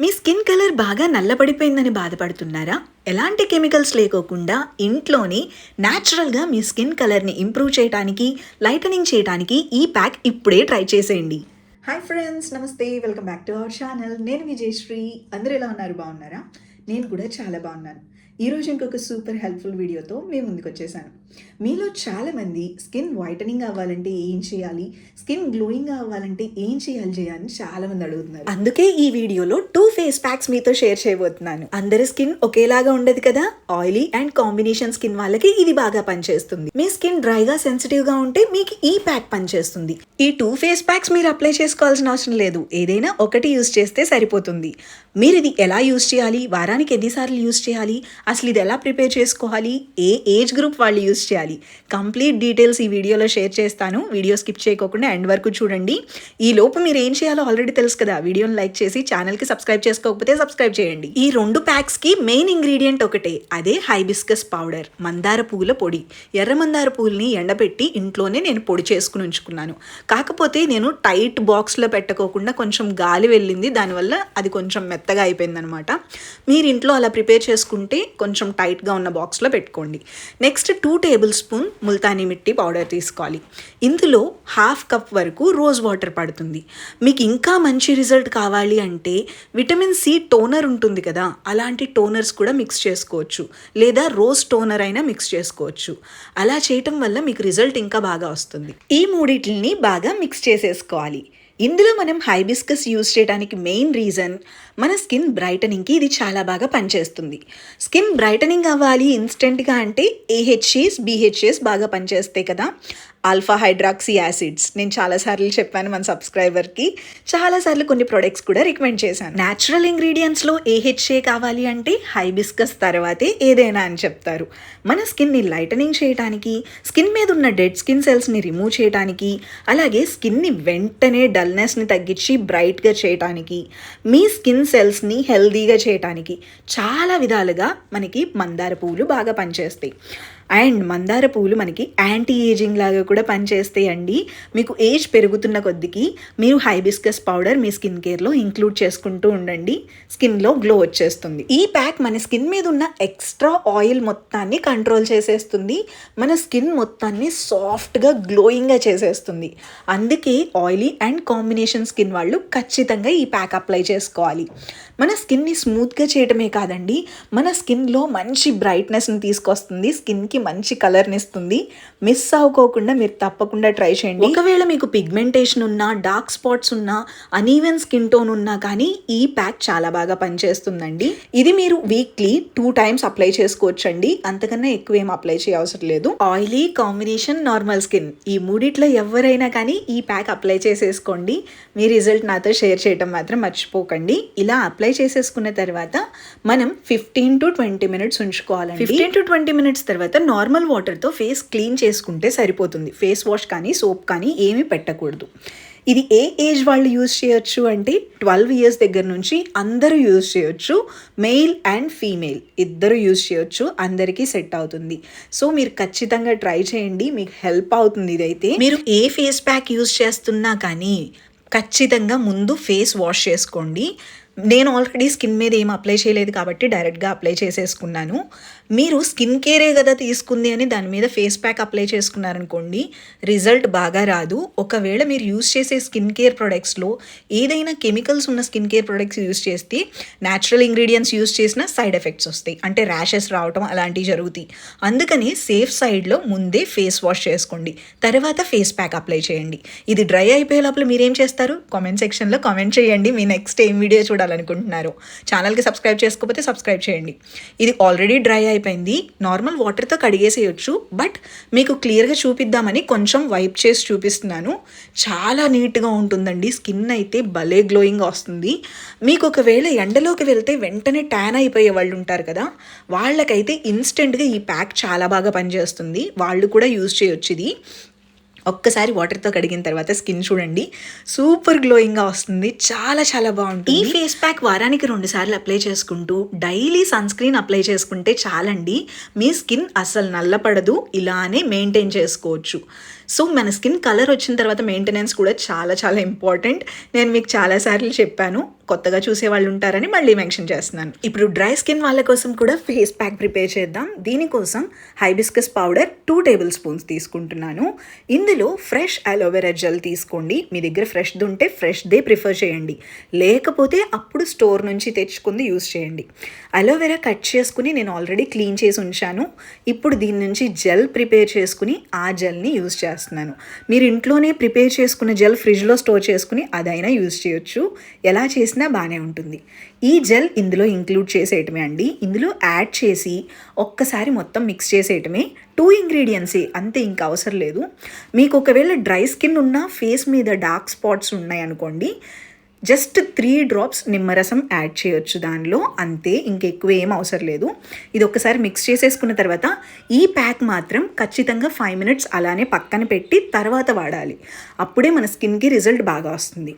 మీ skin colour బాగా నల్లబడిపోయిందని బాధపడుతున్నారా? ఎలాంటి కెమికల్స్ లేకోకుండా ఇంట్లోనే న్యాచురల్గా మీ స్కిన్ కలర్ని ఇంప్రూవ్ చేయడానికి లైటనింగ్ చేయడానికి ఈ ప్యాక్ ఇప్పుడే ట్రై చేసేయండి. Hi friends namaste welcome back to our channel. నేను విజయశ్రీ అందరూ ఎలా ఉన్నారు? బాగున్నారా? నేను కూడా చాలా బాగున్నాను. ఈరోజు ఇంకొక సూపర్ హెల్ప్ఫుల్ వీడియోతో మేము ముందుకు వచ్చేసాను మీలో చాలామంది స్కిన్ వైటనింగ్ అవ్వాలంటే ఏం చేయాలి? స్కిన్ గ్లోయింగ్ అవ్వాలంటే ఏం చేయాలి చేయాలని చాలా మంది అడుగుతున్నారు. అందుకే ఈ వీడియోలో టూ ఫేస్ ప్యాక్స్ మీతో షేర్ చేయబోతున్నాను. అందరి స్కిన్ ఒకేలాగా ఉండదు కదా? ఆయిలీ అండ్ కాంబినేషన్ స్కిన్ వాళ్ళకి ఇది బాగా పనిచేస్తుంది. మీ స్కిన్ డ్రైగా సెన్సిటివ్గా ఉంటే మీకు ఈ ప్యాక్ పనిచేస్తుంది. ఈ టూ ఫేస్ ప్యాక్స్ మీరు అప్లై చేసుకోవాల్సిన అవసరం లేదు. ఏదైనా ఒకటి యూస్ చేస్తే సరిపోతుంది. మీరు ఇది ఎలా యూస్ చేయాలి? వారా వారానికి ఎన్నిసార్లు యూస్ చేయాలి? అసలు ఇది ఎలా ప్రిపేర్ చేసుకోవాలి? ఏ ఏజ్ గ్రూప్ వాళ్ళు యూస్ చేయాలి? కంప్లీట్ డీటెయిల్స్ ఈ వీడియోలో షేర్ చేస్తాను. వీడియో స్కిప్ చేయకోకుండా ఎండ్ వరకు చూడండి. ఈ లోపు మీరు ఏం చేయాలో ఆల్రెడీ తెలుసు కదా. వీడియోని లైక్ చేసి ఛానల్కి సబ్స్క్రైబ్ చేసుకోకపోతే సబ్స్క్రైబ్ చేయండి. ఈ రెండు ప్యాక్స్కి మెయిన్ ఇంగ్రీడియంట్ ఒకటే. అదే హైబిస్కస్ పౌడర్. మందార పువ్వుల పొడి. ఎర్ర మందార పువ్వుల్ని ఎండబెట్టి ఇంట్లోనే నేను పొడి చేసుకుని ఉంచుకున్నాను. కాకపోతే నేను టైట్ బాక్స్లో పెట్టకోకుండా కొంచెం గాలి వెళ్ళింది. దానివల్ల అది కొంచెం మెత్తగా అయిపోయిందనమాట. మీరు మీరు ఇంట్లో అలా ప్రిపేర్ చేసుకుంటే కొంచెం టైట్గా ఉన్న బాక్స్లో పెట్టుకోండి. Next two tablespoon Multani mitti powder తీసుకోవాలి. ఇందులో హాఫ్ కప్ వరకు రోజ్ వాటర్ పడుతుంది. మీకు ఇంకా మంచి రిజల్ట్ కావాలి అంటే విటమిన్ సి టోనర్ ఉంటుంది కదా అలాంటి టోనర్స్ కూడా మిక్స్ చేసుకోవచ్చు. లేదా రోజ్ టోనర్ అయినా మిక్స్ చేసుకోవచ్చు. అలా చేయటం వల్ల మీకు రిజల్ట్ ఇంకా బాగా వస్తుంది. ఈ మూడిటిని బాగా మిక్స్ చేసేసుకోవాలి. ఇందులో మనం హైబిస్కస్ యూజ్ చేయడానికి మెయిన్ రీజన్ మన స్కిన్ బ్రైటనింగ్కి ఇది చాలా బాగా పనిచేస్తుంది. స్కిన్ బ్రైటనింగ్ అవ్వాలి ఇన్స్టెంట్గా అంటే ఏహెచ్ఏస్ బీహెచ్ఎస్ బాగా పనిచేస్తాయి కదా. ఆల్ఫా హైడ్రాక్సీ యాసిడ్స్ నేను చాలాసార్లు చెప్పాను మన సబ్స్క్రైబర్కి చాలాసార్లు కొన్ని ప్రొడక్ట్స్ కూడా రికమెండ్ చేశాను. న్యాచురల్ ఇంగ్రీడియంట్స్లో ఏహెచ్ఏ కావాలి అంటే హైబిస్కస్ తర్వాతే ఏదైనా అని చెప్తారు. మన స్కిన్ని లైటనింగ్ చేయడానికి స్కిన్ మీద ఉన్న డెడ్ స్కిన్ సెల్స్ని రిమూవ్ చేయడానికి అలాగే స్కిన్ని వెంటనే డల్నెస్ని తగ్గించి బ్రైట్గా చేయడానికి మీ స్కిన్ సెల్స్ని హెల్దీగా చేయడానికి చాలా విధాలుగా మనకి మందార పువ్వులు బాగా పనిచేస్తాయి. అండ్ మందార పువ్వులు మనకి యాంటీ ఏజింగ్ లాగా కూడా పనిచేస్తాయండి. మీకు ఏజ్ పెరుగుతున్న కొద్దికి మీరు హైబిస్కస్ పౌడర్ మీ స్కిన్ కేర్లో ఇంక్లూడ్ చేసుకుంటూ ఉండండి. స్కిన్లో గ్లో వచ్చేస్తుంది. ఈ ప్యాక్ మన స్కిన్ మీద ఉన్న ఎక్స్ట్రా ఆయిల్ మొత్తాన్ని కంట్రోల్ చేసేస్తుంది. మన స్కిన్ మొత్తాన్ని సాఫ్ట్గా గ్లోయింగ్గా చేసేస్తుంది. అందుకే ఆయిలీ అండ్ కాంబినేషన్ స్కిన్ వాళ్ళు ఖచ్చితంగా ఈ ప్యాక్ అప్లై చేసుకోవాలి. మన స్కిన్ని స్మూత్గా చేయటమే కాదండి. మన స్కిన్లో మంచి బ్రైట్నెస్ని తీసుకొస్తుంది. స్కిన్కి మంచి కలర్ని ఇస్తుంది మిస్ అవ్వకోకుండా మీరు తప్పకుండా ట్రై చేయండి. ఒకవేళ మీకు పిగ్మెంటేషన్ ఉన్నా డార్క్ స్పాట్స్ ఉన్నా అనీవెన్ స్కిన్ టోన్ ఉన్నా కానీ ఈ ప్యాక్ చాలా బాగా పనిచేస్తుందండి. ఇది మీరు వీక్లీ టూ టైమ్స్ అప్లై చేసుకోవచ్చండి. అంతకన్నా ఎక్కువ ఏం అప్లై చేయవసరం లేదు. ఆయిలీ కాంబినేషన్ నార్మల్ స్కిన్ ఈ మూడిట్లో ఎవరైనా కానీ ఈ ప్యాక్ అప్లై చేసేసుకోండి. మీ రిజల్ట్ నాతో షేర్ చేయడం మాత్రం మర్చిపోకండి. ఇలా అప్లై చేసేసుకున్న తర్వాత మనం ఫిఫ్టీన్ టు ట్వంటీ మినిట్స్ ఉంచుకోవాలండి. ఫిఫ్టీన్ టు ట్వంటీ మినిట్స్ తర్వాత నార్మల్ వాటర్తో ఫేస్ క్లీన్ చేసుకుంటే సరిపోతుంది. ఫేస్ వాష్ కానీ సోప్ కానీ ఏమీ పెట్టకూడదు. ఇది ఏ ఏజ్ వాళ్ళు యూజ్ చేయొచ్చు అంటే ట్వెల్వ్ ఇయర్స్ దగ్గర నుంచి అందరూ యూజ్ చేయొచ్చు. మెయిల్ అండ్ ఫీమేల్ ఇద్దరు యూజ్ చేయొచ్చు. అందరికీ సెట్ అవుతుంది. సో మీరు ఖచ్చితంగా ట్రై చేయండి. మీకు హెల్ప్ అవుతుంది ఇదైతే. మీరు ఏ ఫేస్ ప్యాక్ యూజ్ చేస్తున్నా కానీ ఖచ్చితంగా ముందు ఫేస్ వాష్ చేసుకోండి. నేను ఆల్రెడీ స్కిన్ మీద ఏం అప్లై చేయలేదు కాబట్టి డైరెక్ట్గా అప్లై చేసేసుకున్నాను. మీరు స్కిన్ కేరే కదా తీసుకుంది అని దాని మీద ఫేస్ ప్యాక్ అప్లై చేసుకున్నారనుకోండి రిజల్ట్ బాగా రాదు. ఒకవేళ మీరు యూస్ చేసే స్కిన్ కేర్ ప్రొడక్ట్స్లో ఏదైనా కెమికల్స్ ఉన్న స్కిన్ కేర్ ప్రొడక్ట్స్ యూస్ చేస్తే న్యాచురల్ ఇంగ్రీడియంట్స్ యూస్ చేసిన సైడ్ ఎఫెక్ట్స్ వస్తాయి. అంటే ర్యాషెస్ రావటం అలాంటివి జరుగుతాయి. అందుకని సేఫ్ సైడ్లో ముందే ఫేస్ వాష్ చేసుకోండి. తర్వాత ఫేస్ ప్యాక్ అప్లై చేయండి. ఇది డ్రై అయిపోయే లోపల మీరేం చేస్తారు? కామెంట్ సెక్షన్లో కామెంట్ చేయండి. మీ నెక్స్ట్ ఏం వీడియో చూడాలనుకుంటున్నారు ఛానల్కి సబ్స్క్రైబ్ చేసుకోకపోతే సబ్స్క్రైబ్ చేయండి. ఇది ఆల్రెడీ డ్రై అయిపోయింది. నార్మల్ వాటర్తో కడిగేసేయచ్చు. బట్ మీకు క్లియర్గా చూపిద్దామని కొంచెం వైప్ చేసి చూపిస్తున్నాను. చాలా నీట్గా ఉంటుందండి. స్కిన్ అయితే భలే గ్లోయింగ్ వస్తుంది. మీకు ఒకవేళ ఎండలోకి వెళ్తే వెంటనే ట్యాన్ అయిపోయే వాళ్ళు ఉంటారు కదా వాళ్ళకైతే ఇన్స్టెంట్గా ఈ ప్యాక్ చాలా బాగా పనిచేస్తుంది. వాళ్ళు కూడా యూజ్ చేయొచ్చు ఇది. ఒక్కసారి వాటర్తో కడిగిన తర్వాత స్కిన్ చూడండి. సూపర్ గ్లోయింగ్గా వస్తుంది. చాలా చాలా బాగుంటుంది. ఈ ఫేస్ ప్యాక్ వారానికి రెండు సార్లు అప్లై చేసుకుంటూ డైలీ సన్ స్క్రీన్ అప్లై చేసుకుంటే చాలండి. మీ స్కిన్ అస్సలు నల్లపడదు. ఇలానే మెయింటైన్ చేసుకోవచ్చు. సో మన స్కిన్ కలర్ వచ్చిన తర్వాత మెయింటెనెన్స్ కూడా చాలా చాలా ఇంపార్టెంట్ నేను మీకు చాలాసార్లు చెప్పాను కొత్తగా చూసే వాళ్ళు ఉంటారని మళ్ళీ మెన్షన్ చేస్తున్నాను. ఇప్పుడు డ్రై స్కిన్ వాళ్ళ కోసం కూడా ఫేస్ ప్యాక్ ప్రిపేర్ చేద్దాం. దీనికోసం hibiscus powder two tablespoons తీసుకుంటున్నాను. ఇందులో ఫ్రెష్ అలోవెరా జెల్ తీసుకోండి. మీ దగ్గర ఫ్రెష్ది ఉంటే ఫ్రెష్దే ప్రిఫర్ చేయండి. లేకపోతే అప్పుడు స్టోర్ నుంచి తెచ్చుకుంది యూస్ చేయండి. అలోవెరా కట్ చేసుకుని నేను ఆల్రెడీ క్లీన్ చేసి ఉంచాను. ఇప్పుడు దీని నుంచి జెల్ ప్రిపేర్ చేసుకుని ఆ జెల్ని యూస్ చేస్తున్నాను. మీరు ఇంట్లోనే ప్రిపేర్ చేసుకున్న జెల్ ఫ్రిడ్జ్లో స్టోర్ చేసుకుని అదైనా యూజ్ చేయొచ్చు. ఎలా చేసినా బాగానే ఉంటుంది. ఈ జెల్ ఇందులో ఇంక్లూడ్ చేసేయటమే అండి. ఇందులో యాడ్ చేసి ఒక్కసారి మొత్తం మిక్స్ చేసేయటమే. టూ ఇంగ్రీడియంట్సే అంతే ఇంకా అవసరం లేదు. మీకు ఒకవేళ డ్రై స్కిన్ ఉన్న ఫేస్ మీద డార్క్ స్పాట్స్ ఉన్నాయనుకోండి జస్ట్ త్రీ డ్రాప్స్ నిమ్మరసం యాడ్ చేయొచ్చు దానిలో. అంతే ఇంకెక్కువ ఏం అవసరం లేదు. ఇది ఒకసారి మిక్స్ చేసేసుకున్న తర్వాత ఈ ప్యాక్ మాత్రం ఖచ్చితంగా ఫైవ్ మినిట్స్ అలానే పక్కన పెట్టి తర్వాత వాడాలి. అప్పుడే మన స్కిన్కి రిజల్ట్ బాగా వస్తుంది.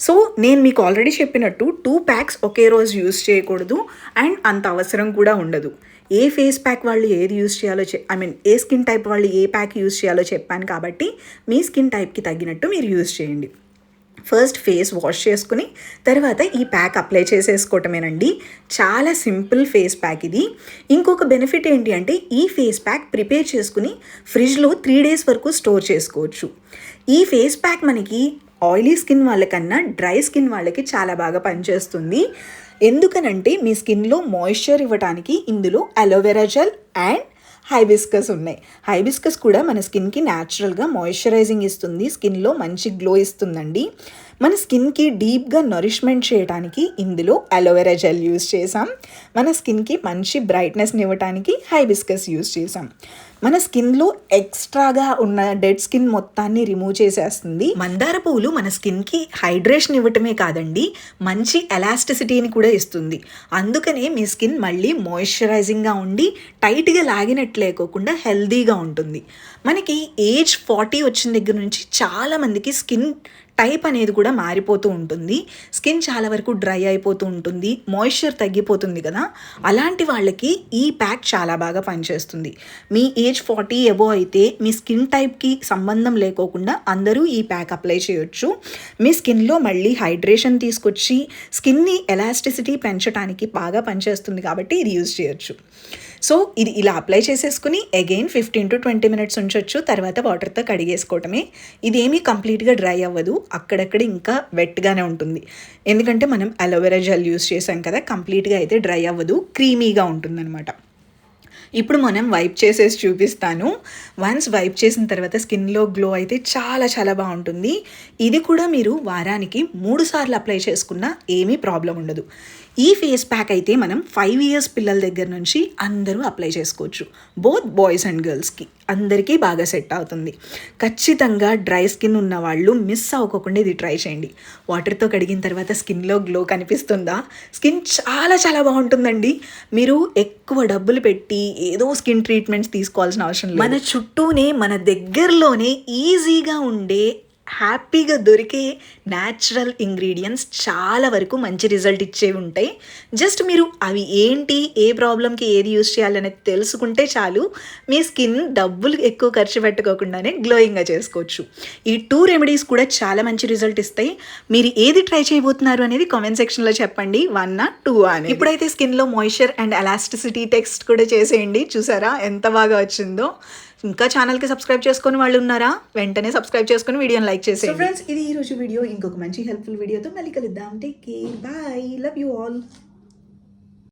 సో నేను మీకు ఆల్రెడీ చెప్పినట్టు టూ ప్యాక్స్ ఒకే రోజు యూస్ చేయకూడదు అండ్ అంత అవసరం కూడా ఉండదు. ఏ ఫేస్ ప్యాక్ వాళ్ళు ఏది యూస్ చేయాలో చె ఐ మీన్ ఏ స్కిన్ టైప్ వాళ్ళు ఏ ప్యాక్ యూస్ చేయాలో చెప్పాను కాబట్టి మీ స్కిన్ టైప్కి తగ్గినట్టు మీరు యూస్ చేయండి. ఫస్ట్ ఫేస్ వాష్ చేసుకుని తర్వాత ఈ ప్యాక్ అప్లై చేసేసుకోవటమేనండి. చాలా సింపుల్ ఫేస్ ప్యాక్ ఇది. ఇంకొక బెనిఫిట్ ఏంటి అంటే ఈ ఫేస్ ప్యాక్ ప్రిపేర్ చేసుకుని ఫ్రిడ్జ్లో త్రీ డేస్ వరకు స్టోర్ చేసుకోవచ్చు. ఈ ఫేస్ ప్యాక్ మనకి ఆయిలీ స్కిన్ వాళ్ళకన్నా డ్రై స్కిన్ వాళ్ళకి చాలా బాగా పనిచేస్తుంది. ఎందుకనంటే మీ స్కిన్లో మాయిశ్చర్ ఇవ్వడానికి ఇందులో aloe vera gel and hibiscus ఉన్నాయి. హైబిస్కస్ కూడా మన స్కిన్కి న్యాచురల్గా మాయిశ్చరైజింగ్ ఇస్తుంది. స్కిన్లో మంచి గ్లో ఇస్తుందండి. మన స్కిన్కి డీప్గా నరిష్మెంట్ చేయడానికి ఇందులో అలోవెరా జెల్ యూస్ చేసాం మన స్కిన్కి మంచి బ్రైట్నెస్ని ఇవ్వడానికి హైబిస్కస్ యూస్ చేసాం మన స్కిన్లో ఎక్స్ట్రాగా ఉన్న డెడ్ స్కిన్ మొత్తాన్ని రిమూవ్ చేసేస్తుంది. మందార పువ్వులు మన స్కిన్కి హైడ్రేషన్ ఇవ్వటమే కాదండి మంచి ఎలాస్టిసిటీని కూడా ఇస్తుంది. అందుకనే మీ స్కిన్ మళ్ళీ మాయిశ్చరైజింగ్గా ఉండి టైట్గా లాగినట్టు లేకోకుండా హెల్దీగా ఉంటుంది. మనకి ఏజ్ ఫార్టీ వచ్చిన దగ్గర నుంచి చాలామందికి స్కిన్ టైప్ అనేది కూడా మారిపోతూ ఉంటుంది. స్కిన్ చాలా వరకు డ్రై అయిపోతూ ఉంటుంది. మాయిశ్చర్ తగ్గిపోతుంది కదా. అలాంటి వాళ్ళకి ఈ ప్యాక్ చాలా బాగా పనిచేస్తుంది. మీ ఏజ్ ఫార్టీ ఎబో అయితే మీ స్కిన్ టైప్కి సంబంధం లేకోకుండా అందరూ ఈ ప్యాక్ అప్లై చేయొచ్చు. మీ స్కిన్లో మళ్ళీ హైడ్రేషన్ తీసుకొచ్చి స్కిన్ని ఎలాస్టిసిటీ పెంచడానికి బాగా పనిచేస్తుంది కాబట్టి ఇది యూజ్ చేయొచ్చు. సో ఇది ఇలా అప్లై చేసేసుకుని again fifteen to twenty minutes ఉంచొచ్చు తర్వాత వాటర్తో కడిగేసుకోవటమే. ఇది ఏమీ కంప్లీట్గా డ్రై అవ్వదు అక్కడక్కడ ఇంకా వెట్గానే ఉంటుంది. ఎందుకంటే మనం అలోవెరా జెల్ యూస్ చేసాం కదా కంప్లీట్గా అయితే డ్రై అవ్వదు క్రీమీగా ఉంటుందన్నమాట. ఇప్పుడు మనం వైప్ చేసేసి చూపిస్తాను. వన్స్ వైప్ చేసిన తర్వాత స్కిన్లో గ్లో అయితే చాలా చాలా బాగుంటుంది. ఇది కూడా మీరు వారానికి మూడు సార్లు అప్లై చేసుకున్నా ఏమీ ప్రాబ్లం ఉండదు. ఈ ఫేస్ ప్యాక్ అయితే మనం ఫైవ్ ఇయర్స్ పిల్లల దగ్గర నుంచి అందరూ అప్లై చేసుకోవచ్చు. బోత్ బాయ్స్ అండ్ గర్ల్స్కి అందరికీ బాగా సెట్ అవుతుంది. ఖచ్చితంగా డ్రై స్కిన్ ఉన్న వాళ్ళు మిస్ అవ్వకుండా ఇది ట్రై చేయండి. వాటర్తో కడిగిన తర్వాత స్కిన్లో గ్లో కనిపిస్తుందా? స్కిన్ చాలా చాలా బాగుంటుందండి. మీరు ఎక్కువ డబ్బులు పెట్టి ఏదో స్కిన్ ట్రీట్మెంట్స్ తీసుకోవాల్సిన అవసరం లేదు. మన చుట్టూనే మన దగ్గరలోనే ఈజీగా ఉండే హ్యాపీగా దొరికే న్యాచురల్ ఇంగ్రీడియంట్స్ చాలా వరకు మంచి రిజల్ట్ ఇచ్చేవి ఉంటాయి. జస్ట్ మీరు అవి ఏంటి ఏ ప్రాబ్లంకి ఏది యూస్ చేయాలనేది తెలుసుకుంటే చాలు. మీ స్కిన్ డబ్బులు ఎక్కువ ఖర్చు పెట్టుకోకుండానే గ్లోయింగ్గా చేసుకోవచ్చు. ఈ టూ రెమెడీస్ కూడా చాలా మంచి రిజల్ట్ ఇస్తాయి. మీరు ఏది ట్రై చేయబోతున్నారు అనేది కామెంట్ సెక్షన్లో చెప్పండి. వన్ నా టూ అని ఇప్పుడైతే స్కిన్లో మాయిశ్చర్ అండ్ ఎలాస్టిసిటీ టెక్స్ట్ కూడా చేసేయండి. చూసారా? ఎంత బాగా వచ్చిందో. ఇంకా ఛానల్కి సబ్స్క్రైబ్ చేసుకొని వాళ్ళు ఉన్నారా? వెంటనే సబ్స్క్రైబ్ చేసుకొని వీడియోని లైక్ చేసేయండి. ఫ్రెండ్స్ ఇది ఈ రోజు వీడియో. ఇంకొక మంచి హెల్ప్ఫుల్ వీడియోతో మళ్ళీ కలుద్దాం. Take care bye love you all